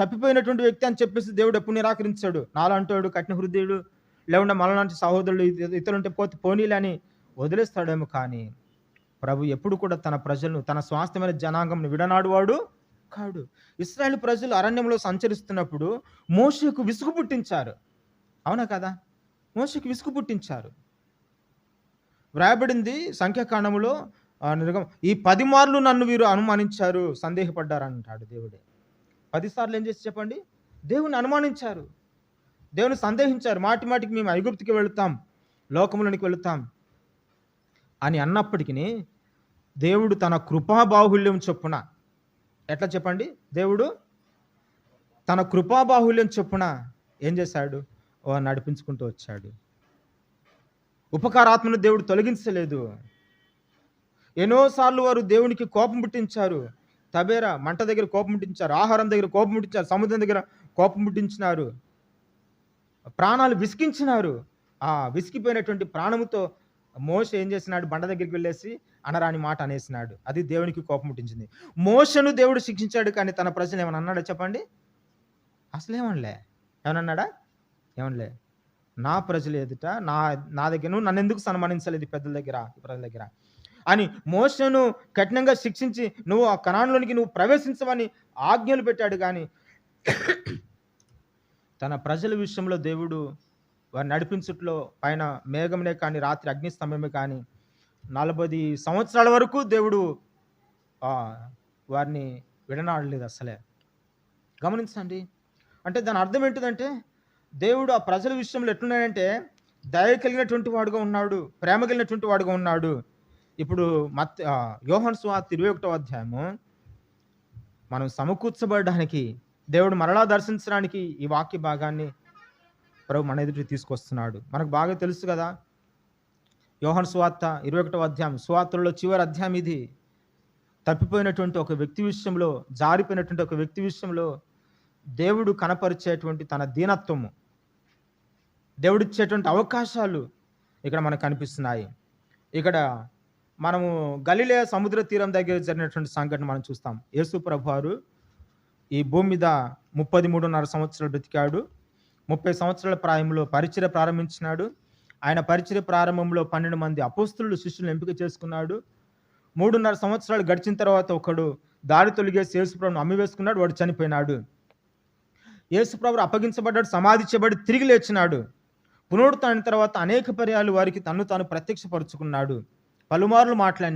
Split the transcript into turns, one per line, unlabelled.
తప్పిపోయినటువంటి వ్యక్తి అని చెప్పేసి దేవుడు ఎప్పుడు నిరాకరించాడు? నాలంటాడు కఠిన హృదయుడు లేకుండా మనలాంటి సహోదరులు ఇత- ఇతరులుంటే పోతే పోనీలని వదిలేస్తాడేమో కానీ ప్రభు ఎప్పుడు కూడా తన ప్రజలను తన స్వాస్థ్యమైన జనాంగంను విడనాడువాడు కాడు. ఇస్రాయేల్ ప్రజలు అరణ్యంలో సంచరిస్తున్నప్పుడు మోషకు విసుగు పుట్టించారు. అవునా కదా? మోషకు విసుగు పుట్టించారు. వ్రాయబడింది సంఖ్యాకాండములో నిర్గమ ఈ పది మార్లు నన్ను వీరు అనుమానించారు సందేహపడ్డారు అంటాడు దేవుడే. పదిసార్లు ఏం చేసి చెప్పండి? దేవుని అనుమానించారు. దేవుని సందేహించారు. మాటి మాటికి మేము ఐగుప్తికి వెళుతాం. లోకములోనికి వెళుతాం. అని అన్నప్పటికీ దేవుడు తన కృపాబాహుల్యం చొప్పున ఎట్లా చెప్పండి? దేవుడు తన కృపాబాహుల్యం చొప్పున ఏం చేశాడు? ఓ నడిపించుకుంటూ వచ్చాడు. ఉపకారాత్మను దేవుడు తొలగించలేదు. ఎన్నోసార్లు వారు దేవునికి కోపం పుట్టించారు. తబేరా మంట దగ్గర కోపం పుట్టించారు ఆహారం దగ్గర కోపం పుట్టించారు సముద్రం దగ్గర కోపం పుట్టించినారు ప్రాణాలు విసికించినారు ఆ విసికిపోయినటువంటి ప్రాణముతో మోస ఏం చేసినాడు? బండ దగ్గరికి వెళ్ళేసి అనరాని మాట అనేసినాడు. అది దేవునికి కోపం పుట్టించింది మోసను దేవుడు శిక్షించాడు కానీ తన ప్రజలు ఏమన్నా అన్నాడా చెప్పండి? అసలు ఏమనలే. ఏమన్నాడా ఏమనలే. నా ప్రజలు ఎదుట నా నా దగ్గర నువ్వు నన్ను ఎందుకు సన్మానించలేదు పెద్దల దగ్గర ప్రజల దగ్గర? అని మోసను కఠినంగా శిక్షించి నువ్వు ఆ కణాంలోనికి నువ్వు ప్రవేశించవని ఆజ్ఞలు పెట్టాడు. కానీ తన ప్రజల విషయంలో దేవుడు వారు నడిపించుట్లో పైన మేఘమునే కానీ రాత్రి అగ్నిస్తంభమే కానీ నలభై సంవత్సరాల వరకు దేవుడు వారిని విడనాడలేదు అసలే. గమనించండి. అంటే దాని అర్థం ఏంటిదంటే దేవుడు ఆ ప్రజల విషయంలో ఎట్లున్నాడంటే దయ కలిగినటువంటి వాడుగా ఉన్నాడు ప్రేమ కలిగినటువంటి వాడుగా ఉన్నాడు. ఇప్పుడు మత్ యోహన్ స్వార్త ఇరవై ఒకటో అధ్యాయము మనం సమకూర్చబడడానికి దేవుడు మరలా దర్శించడానికి ఈ వాక్య భాగాన్ని ప్రభు మన ఎదుటి తీసుకొస్తున్నాడు. మనకు బాగా తెలుసు కదా యోహన్ స్వార్త ఇరవై ఒకటో అధ్యాయం స్వార్తలలో చివరి అధ్యాయం ఇది. తప్పిపోయినటువంటి ఒక వ్యక్తి విషయంలో జారిపోయినటువంటి ఒక వ్యక్తి విషయంలో దేవుడు కనపరిచేటువంటి తన దీనత్వము దేవుడిచ్చేటువంటి అవకాశాలు ఇక్కడ మనకు కనిపిస్తున్నాయి. ఇక్కడ మనము గలిలే సముద్ర తీరం దగ్గర జరిగినటువంటి సంఘటన మనం చూస్తాం. యేసు ప్రభువారు ఈ భూమి మీద ముప్పది మూడున్నర సంవత్సరాలు బ్రతికాడు. ముప్పై సంవత్సరాల ప్రాయంలో పరిచయ ప్రారంభించినాడు. ఆయన పరిచయ ప్రారంభంలో పన్నెండు మంది అపోస్తులు శిష్యులను ఎంపిక చేసుకున్నాడు. మూడున్నర సంవత్సరాలు గడిచిన తర్వాత ఒకడు దారి తొలిగేసి యేసుప్రభును అమ్మివేసుకున్నాడు వాడు చనిపోయినాడు. యేసుప్రభు అప్పగించబడ్డాడు సమాధి చేయబడి తిరిగి లేచినాడు. పునరుత్థాన తర్వాత అనేక పర్యాలు వారికి తను తాను ప్రత్యక్షపరుచుకున్నాడు. పలుమార్లు మాట్లాడినాడు